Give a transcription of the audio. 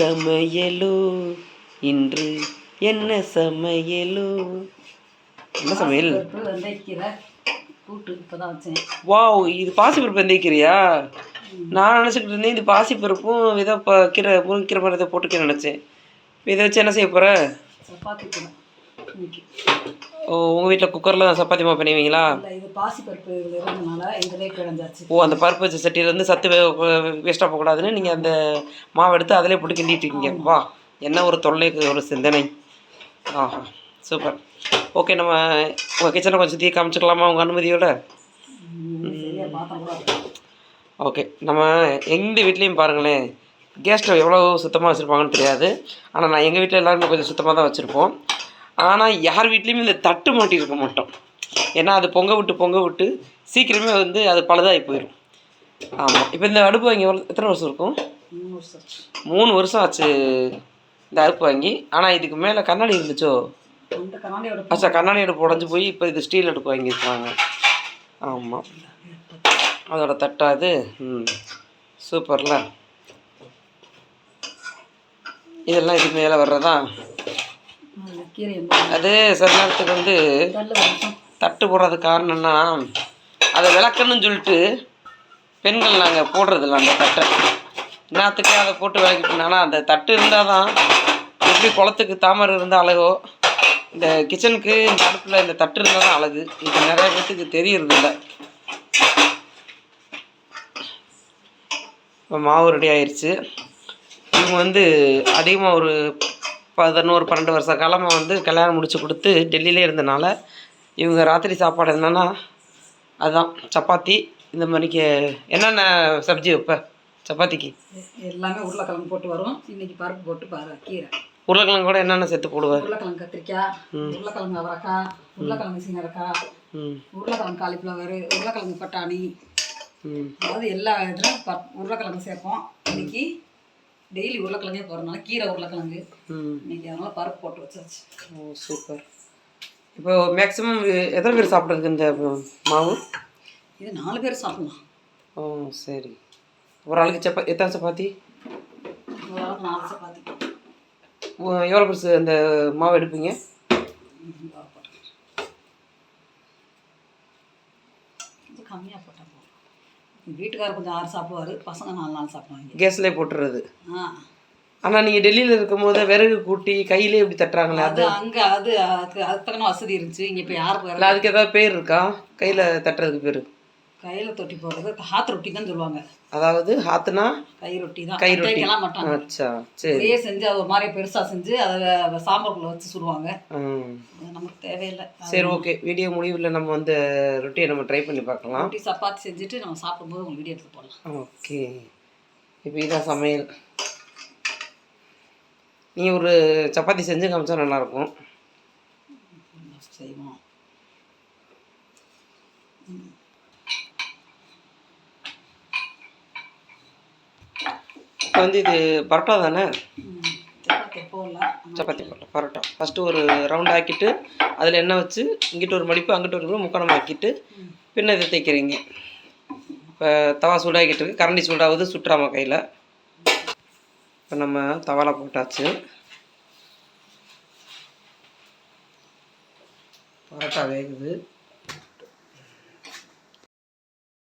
சமையலோ? இன்று என்ன சமையலோ? என்ன சமையல்? வாவ் இது பாசிப்பருப்பு வெந்தயக்கீரையா? நான் நினச்சிக்கிட்டு இருந்தேன் இது பாசிப்பருப்பும் ப கீரை முருங்கீரை மாதிரி போட்டுக்க நினச்சேன். இதை வச்சு என்ன செய்ய போகிற ஓ உங்கள் வீட்டில் குக்கரில் சப்பாத்தி மாவு பண்ணுவீங்களா இது பாசி பருப்பு இதில் இருந்தனால இதிலே கிழஞ்சாச்சு ஓ அந்த பருப்பு வச்ச சட்டியிலேருந்து சத்து வேஸ்ட்டாக போகக்கூடாதுன்னு நீங்கள் அந்த மாவு எடுத்து அதிலே போட்டு கிண்டிட்டு இருக்கீங்க. வா என்ன ஒரு தொல்லைக்கு ஒரு சிந்தனை. ஆஹா சூப்பர். ஓகே நம்ம உங்கள் கிச்சனை கொஞ்சம் சுற்றி காமிச்சிக்கலாமா உங்கள் அனுமதியோட. ஓகே நம்ம எங்கள் வீட்லேயும் பாருங்களேன் கேஸ் ஸ்டவ் எவ்வளோ சுத்தமாக வச்சுருப்பாங்கன்னு தெரியாது. ஆனால் நான் எங்கள் வீட்டில் எல்லாருமே கொஞ்சம் சுத்தமாக தான் வச்சுருப்போம். ஆனால் யார் வீட்லேயுமே இந்த தட்டு மாட்டியிருக்க மாட்டோம். ஏன்னா அது பொங்க விட்டு பொங்க விட்டு சீக்கிரமே வந்து அது பழுதாகி போயிடும் ஆமாம் இப்போ இந்த அடுப்பு வாங்கி எத்தனை வருஷம் இருக்கும்? மூணு வருஷம் ஆச்சு. இந்த அடுப்பு வாங்கி. ஆனால் இதுக்கு மேலே கண்ணாடி இருந்துச்சோ? அச்சா கண்ணாடி அடுப்பு உடஞ்சி போய் இப்போ இது ஸ்டீல் அடுப்பு வாங்கியிருக்காங்க. ஆமாம் அதோட தட்டா அது? ம். சூப்பர்ல. இதெல்லாம் இதுக்கு மேலே வர்றதா? அதில் கீரை எண்பது அது சில நேரத்துக்கு வந்து தட்டு போடுறதுக்கு காரணம்னா அதை விளக்கணும்னு சொல்லிட்டு பெண்கள் நாங்கள் போடுறதில்ல அந்த தட்டை. என்னத்துக்கு அதை போட்டு விளக்கிட்டோம்னா அந்த தட்டு இருந்தால் தான் எப்படி குளத்துக்கு தாமரை இருந்தால் அழகோ இந்த கிச்சனுக்கு இந்த அடுப்பில் இந்த தட்டு இருந்தால் தான் அழகு. இது நிறைய பேர்த்துக்கு தெரியறதில்ல. இப்போ மாவு ரெடி ஆயிடுச்சு இவங்க வந்து அதிகமாக ஒரு பதினோரு பன்னெண்டு வருஷ காலமாக வந்து கல்யாணம் முடிச்சு கொடுத்து டெல்லியிலே இருந்தனால இவங்க ராத்திரி சாப்பாடு என்னென்னா அதுதான் சப்பாத்தி இந்த மாதிரிக்கு. என்னென்ன சப்ஜி வைப்ப? சப்பாத்திக்கு? எல்லாமே உருளைக்கிழங்கு போட்டு வரும். இன்னைக்கு பருப்பு போட்டு பாரு கீரை. உருளைக்கிழங்கு கூட என்னென்ன சேர்த்து போடுவேன் உருளைக்கிழங்கு கத்திரிக்காய் உருளைக்கிழங்கு அவரைக்காய் உருளைக்கிழங்கு சீனரைக்காய் உருளைக்கிழங்கு காலிஃப்ளவர் உருளைக்கிழங்கு பட்டாணி. அதாவது எல்லா இதுலையும் ப உருளைக்கிழங்கு சேர்ப்போம். இன்னைக்கு டெய்லி உருளைக்கிழங்கே போகிறதுனால கீரை உருளைக்கிழங்கு. இன்னைக்கு அதனால பருப்பு போட்டு வச்சாச்சு. ஓ சூப்பர் இப்போ மேக்ஸிமம் எத்தனை பேர் சாப்பிட்றதுக்கு இந்த மாவு? இது நாலு பேர் சாப்பிடலாம். ஓ சரி. ஒரு ஆளுக்கு சப்பா எத்தனை சப்பாத்தி? ஒரு ஆளுக்கு நாலு சப்பாத்தி. ஓ, எவ்வளோ பெருசு அந்த மாவு எடுப்பீங்க? கம்மியாக போதும் வீட்டுக்காரர் கொஞ்சம் ஆறு சாப்பிடுவார் பசங்க நாலு நாள் சாப்பிடுவாங்க. கேஸ்லேயே போட்டுறது. ஆ. ஆனால் நீங்கள் டெல்லியில் இருக்கும்போது விறகு கூட்டி கையிலே இப்படி தட்டுறாங்களே அது அது? அங்கே அது அதுக்கு அதுக்கு தக்கன வசதி இருந்துச்சு. இங்கே இப்போ யாருக்கு இல்லை அதுக்கு ஏதாவது பேர் இருக்கா? கையில் தட்டுறதுக்கு பேர் கையில் தொட்டி போடுறது ஹாத் ரொட்டி தான் சொல்லுவாங்க. அதாவது ஹாத்துனா கை ரொட்டி தான். கை ரொட்டி. தைக்கலாம் மாட்டாங்க அச்சா சரி. அப்படியே செஞ்சு அது ஒரு மாதிரி பெருசாக செஞ்சு அதை சாம்பாருக்குள்ளே வச்சு சுடுவாங்க. நமக்கு தேவையில்லை. சரி ஓகே. வீடியோ முடிவில் நம்ம வந்து ரொட்டியை நம்ம ட்ரை பண்ணி பார்க்கலாம். ரொட்டி சப்பாத்தி செஞ்சுட்டு நம்ம சாப்பிடும்போது உங்களுக்கு வீடியோ எடுத்து போடலாம். ஓகே. இப்போ இதான் சமையல். நீ ஒரு சப்பாத்தி செஞ்சு காமிச்சா நல்லாயிருக்கும். செய்வோம். வந்து இது பரோட்டா தானே? சப்பாத்தி சப்பாத்தி பரோட்டா. ஃபஸ்ட்டு ஒரு ரவுண்ட் ஆக்கிட்டு அதில் எண்ணெய் வச்சு இங்கிட்டு ஒரு மடிப்பு அங்கிட்டு ஒரு மடிப்பு முக்கணம் ஆக்கிட்டு பின்ன இதை தைக்கிறீங்க இப்போ தவா சூடாகிட்டு இருக்கு. கரண்டி சூடாகுது சுட்டுறாம கையில். இப்போ நம்ம தவால போட்டாச்சு. பரோட்டா வேகுது.